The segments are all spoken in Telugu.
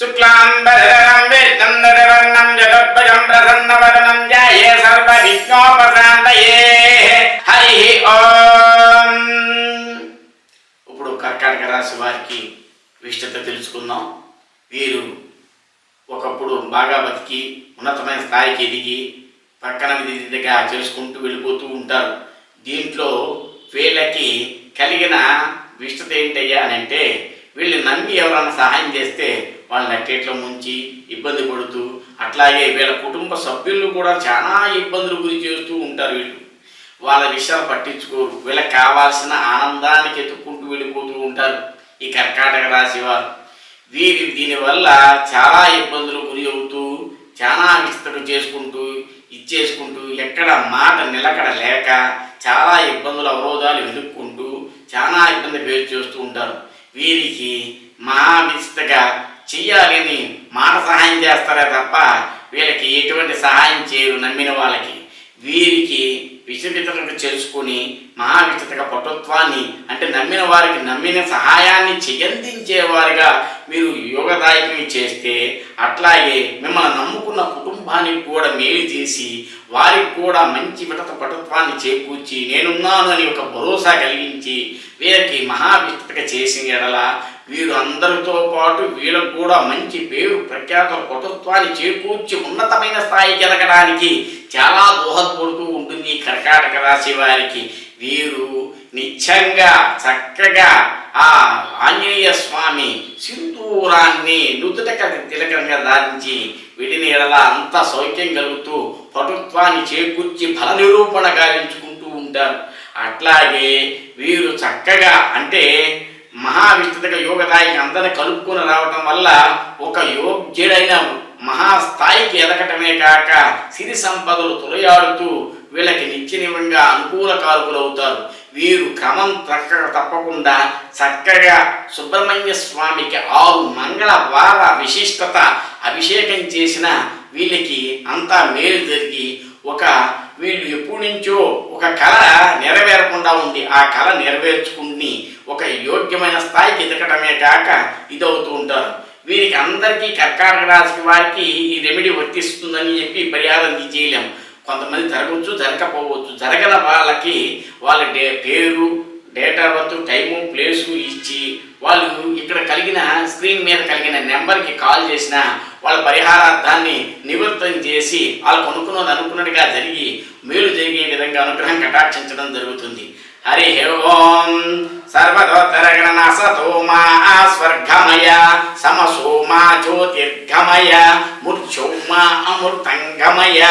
శుక్లాంబరం జగద్భజం ప్రసన్నవదనం ధ్యాయే సర్వవిఘ్నోపశాంతయే హరి ఓం ఇప్పుడు కర్కాటక రాశి వారికి విశిష్టత తెలుసుకుందాం. వీరు ఒకప్పుడు బాగా బతికి ఉన్నతమైన స్థాయికి ఎదిగి పక్కన విధిగా చేసుకుంటూ వెళ్ళిపోతూ ఉంటారు. దీంట్లో వీళ్ళకి కలిగిన విశిష్టత ఏంటయ్యా అని అంటే వీళ్ళు నమ్మి ఎవరైనా సహాయం చేస్తే వాళ్ళ నట్టేట్లో ముంచి ఇబ్బంది పడుతూ అట్లాగే వీళ్ళ కుటుంబ సభ్యులు కూడా చాలా ఇబ్బందులు గురి చేస్తూ ఉంటారు వీళ్ళు. వాళ్ళ విషయాలు పట్టించుకోరు. వీళ్ళకి కావాల్సిన ఆనందానికి ఎత్తుక్కుంటూ వెళ్ళిపోతూ ఉంటారు ఈ కర్కాటక రాశి వారు. వీరి దీనివల్ల చాలా ఇబ్బందులు గురి అవుతూ చాలా విస్తృతం చేసుకుంటూ ఇచ్చేసుకుంటూ ఎక్కడ మాట నిలకడ లేక చాలా ఇబ్బందులు అవరోధాలు ఎదుర్కొంటూ చాలా ఇబ్బంది ఫేస్ చేస్తూ ఉంటారు. వీరికి మా విస్తగా చెయ్యాలని మాట సహాయం చేస్తారే తప్ప వీళ్ళకి ఎటువంటి సహాయం చేయరు నమ్మిన వాళ్ళకి. వీరికి విషవితలకు చేసుకుని మహావిచితక పటుత్వాన్ని అంటే నమ్మిన వారికి నమ్మిన సహాయాన్ని చెయ్యందించేవారుగా మీరు యోగదాయకం చేస్తే అట్లాగే మిమ్మల్ని నమ్ముకున్న కుటుంబానికి కూడా మేలు చేసి వారికి కూడా మంచి విడత పటుత్వాన్ని చేకూర్చి నేనున్నాను అని ఒక భరోసా కలిగించి వీరికి మహావిస్తక చేసిన ఎడల వీరు అందరితో పాటు వీళ్ళకు కూడా మంచి పేరు ప్రఖ్యాత పటుత్వాన్ని చేకూర్చి ఉన్నతమైన స్థాయికి ఎదగడానికి చాలా దోహదపడుతూ ఉంటుంది కర్కాటక రాశి వారికి. వీరు నిత్యంగా చక్కగా ఆ ఆంజనేయ స్వామి సింధూరాన్ని నుదుటక తిలకంగా ధారించి విడిని ఎడల అంత సౌఖ్యం కలుగుతూ పటుత్వాన్ని చేకూర్చి ఫల నిరూపణ గావించుకుంటూ ఉంటారు. అట్లాగే వీరు చక్కగా అంటే మహావిస్తృతక యోగదాయికి అందరిని కలుపుకొని రావటం వల్ల ఒక యోగ్యుడైన మహాస్థాయికి ఎదగటమే కాక సిరి సంపదలు తులయాడుతూ వీళ్ళకి నిత్యనివంగా అనుకూల కారుకులవుతారు. వీరు క్రమం తక్క తప్పకుండా చక్కగా సుబ్రహ్మణ్య స్వామికి ఆరు మంగళ వార విశిష్టత అభిషేకం చేసిన వీళ్ళకి అంతా మేలు జరిగి ఒక వీళ్ళు ఎప్పటి నుంచో ఒక కళ నెరవేరకుండా ఉంది ఆ కళ నెరవేర్చుకుని ఒక యోగ్యమైన స్థాయికి ఎదగటమే కాక ఇదవుతూ ఉంటారు. వీరికి అందరికీ కర్కాటక రాశి వారికి ఈ రెమెడీ వర్తిస్తుందని చెప్పి పరిహారం చేయలేం. కొంతమంది జరగవచ్చు జరగకపోవచ్చు. జరగని వాళ్ళకి వాళ్ళ డే పేరు date of birth time place ఇచ్చి వాళ్ళు ఇక్కడ కలిగిన స్క్రీన్ మీద కలిగిన నెంబర్కి కాల్ చేసిన వాళ్ళ పరిహారార్థాన్ని నివృత్తం చేసి వాళ్ళు కొనుక్కున్నది అనుకున్నట్టుగా జరిగి మేలు జరిగే విధంగా అనుగ్రహం కటాక్షించడం జరుగుతుంది. హరి ఓం సర్వదోత్తరగణనాసతో మా స్వర్గమయ సమసోమా జ్యోతిర్గమయ మృత్యో అమృతంగమయ.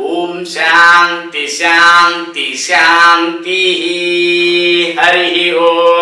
ఓం శాంతి శాంతి శాంతి. హరి ఓం.